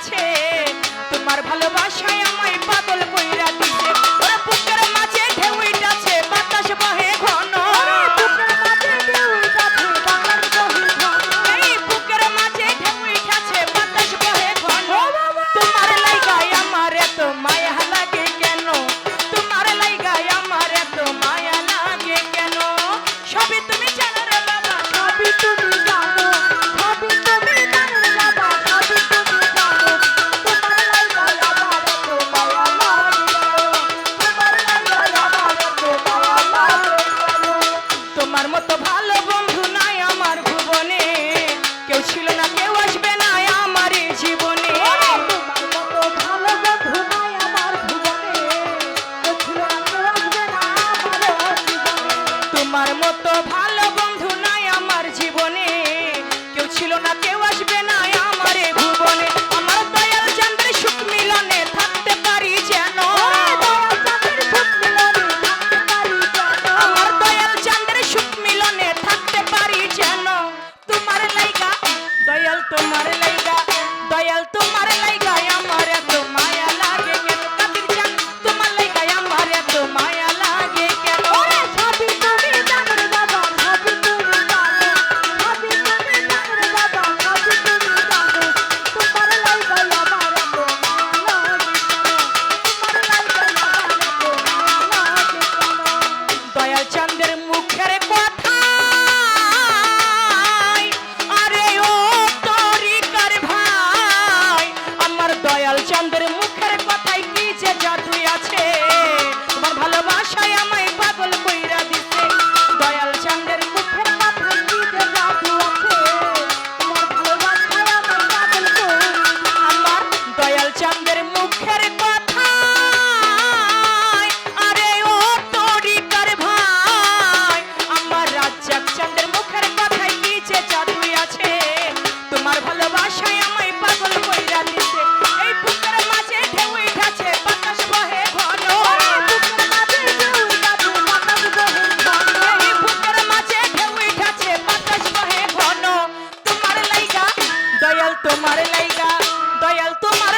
আছে। তোমার ভালোবাসায় আমায় দয়াল তোমার লাইগা দয়াল তোমার